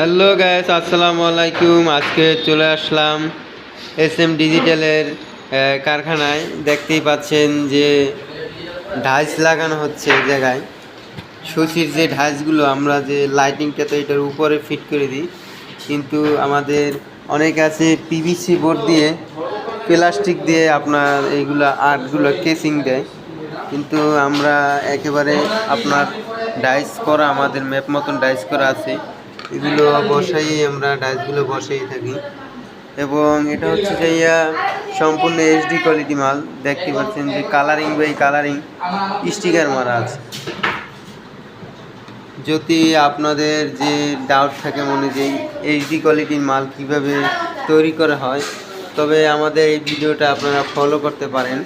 Hello gas আসসালামু আলাইকুম। আজকে চলে আসলাম এস এম ডিজিটালের কারখানায়। দেখতেই পাচ্ছেন যে ঢাইস লাগানো হচ্ছে এই জায়গায়। সুচির যে ঢাইসগুলো, আমরা যে লাইটিংটা তো এটার উপরে ফিট করে দিই। কিন্তু আমাদের অনেক আছে পিভিসি বোর্ড দিয়ে প্লাস্টিক দিয়ে আপনার এইগুলো আর্টগুলো কেসিং দেয়। কিন্তু আমরা একেবারে আপনার ডাইস করা, আমাদের ম্যাপ মতন ডাইস করা আছে। এগুলো বসাই আমরা ডাইসগুলো বসাই থাকি। এবং এটা হচ্ছে যে ইয়া, সম্পূর্ণ এইচডি কোয়ালিটি মাল। দেখতে পাচ্ছেন যে কালারিং বাই কালারিং স্টিকার মারা আছে। যদি আপনাদের যে ডাউট থাকে মনে যে এইচডি কোয়ালিটির মাল কীভাবে তৈরি করা হয়, তবে আমাদের এই ভিডিওটা আপনারা ফলো করতে পারেন।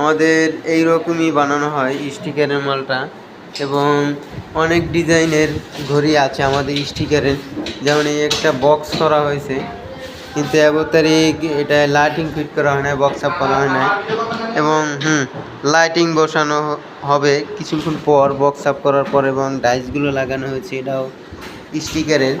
আমাদের এই রকমই বানানো হয় স্টিকারের মালটা। এবং অনেক ডিজাইনের ঘড়ি আছে আমাদের স্টিকারের। যেমন এই একটা বক্স করা হয়েছে। কিন্তু এবতারি এটা লাইটিং ফিট করা হয় না বক্স আপ করা হয় না এবং, হুম লাইটিং বসানো হবে কিছুক্ষণ পর বক্স আপ করার পর এবং ডাইসগুলো লাগানো হয়েছে, এটাও স্টিকারের।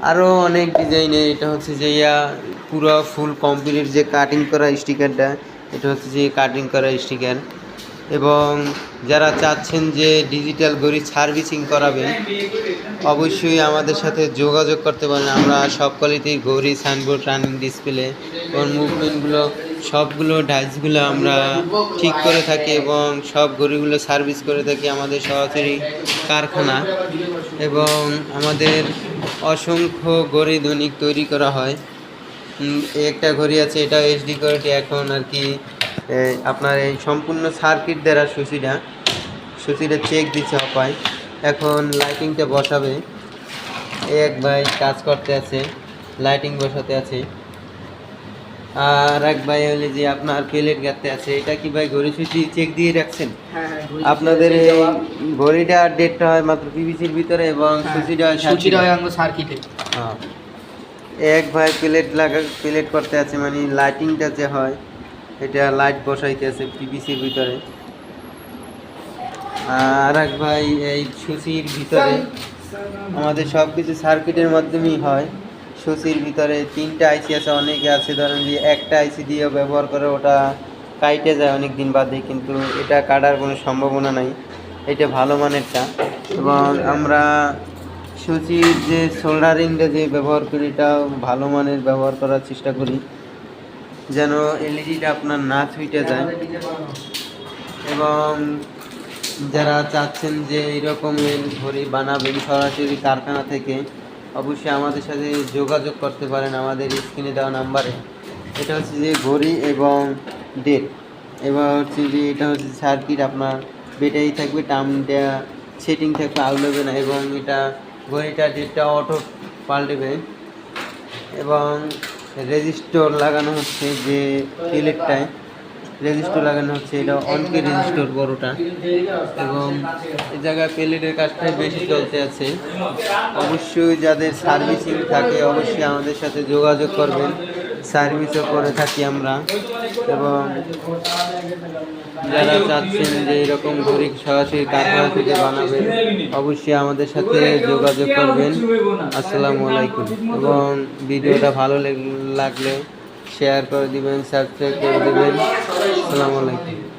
আরও অনেক ডিজাইনের এটা হচ্ছে যে ইয়া, পুরো ফুল কমপ্লিট যে কাটিং করা স্টিকারটা, এটা হচ্ছে যে কাটিং করা স্টিকার। এবং যারা চাচ্ছেন যে ডিজিটাল ঘড়ি সার্ভিসিং করাবেন, অবশ্যই আমাদের সাথে যোগাযোগ করতে পারেন। আমরা সব কোয়ালিটির ঘড়ি, সাইনবোর্ড, রানিং ডিসপ্লে এবং মুভমেন্টগুলো, সবগুলো ডাইসগুলো আমরা ঠিক করে থাকি এবং সব ঘড়িগুলো সার্ভিস করে থাকি আমাদের সরাসরি কারখানা। এবং আমাদের অসংখ্য ঘড়ি দৈনিক তৈরি করা হয়। একটা ঘড়ি আছে, এটা এইচডি কোয়ালিটি এখন আর কি আপনার এই সম্পূর্ণ সার্কিট দ্বারা সুচিটা সুচিটা চেক দিচ্ছে অপায়। এখন লাইটিংটা বসাবে। এক ভাই কাজ করতে আছে লাইটিং বসাতে আছে। আর এক ভাই হলে যে আপনার প্লেট গাঁথতে আছে। এটা কি ভাই ঘড়ি সুচি চেক দিয়ে রাখছেন? আপনাদের এই ঘড়িটা ডেটটা হয় মাত্র পিভিসির ভিতরে এবং সুচিটা হয় সুচিটা হয় সার্কিটে হ্যাঁ। এক ভাই প্লেট লাগা প্লেট করতে আছে মানে লাইটিংটা যে হয় এটা লাইট বসাইতে আছে পিভিসির ভিতরে। আর এক ভাই এই সুচির ভিতরে। আমাদের সব কিছু সার্কিটের মাধ্যমেই হয়। সুচির ভিতরে তিনটা আইসি আছে, অনেকে আছে, ধরেন যে একটা আইসি দিয়েও ব্যবহার করে, ওটা কাইটে যায় অনেক দিন বাদে, কিন্তু এটা কাটার কোনো সম্ভাবনা নাই। এটা ভালো মানেরটা। এবং আমরা সুচির যে সোল্ডারিংটা যে ব্যবহার করি এটা ভালো মানের ব্যবহার করার চেষ্টা করি। যেন এলইডিটা আপনার না ছুটে যায়। এবং যারা চাচ্ছেন যে এরকমের ঘড়ি বানাবেন সরাসরি কারখানা থেকে, অবশ্যই আমাদের সাথে যোগাযোগ করতে পারেন আমাদের স্ক্রিনে দেওয়া নাম্বারে। এটা হচ্ছে যে ঘড়ি এবং ডেট। এবার হচ্ছে যে এটা হচ্ছে সার্কিট আপনার ব্যাটারি থাকবে টার্মটা সেটিং থাকবে আউলেবে না এবং এটা ঘড়িটা ডেটটা অটো পাল্টেবে। এবং রেজিস্টর লাগানো হচ্ছে যে প্লেটটায় রেজিস্টর লাগানো হচ্ছে, এটা অনকে রেজিস্টর বড়টা। এবং এই জায়গায় প্লেটের কাজটাই বেশি চলতে আছে। অবশ্যই যাদের সার্ভিসিং থাকে, অবশ্যই আমাদের সাথে যোগাযোগ করবেন। সার্ভিসও করে থাকি আমরা। এবং যারা চাচ্ছেন যে এরকম ঘড়ি সরাসরি কারখানা থেকে বানাবেন, অবশ্যই আমাদের সাথে যোগাযোগ করবেন। আসসালামু আলাইকুম। এবং ভিডিওটা ভালো লেগ- লাগলে শেয়ার করে দিবেন সাবস্ক্রাইব করে দিবেন। আসসালামু আলাইকুম।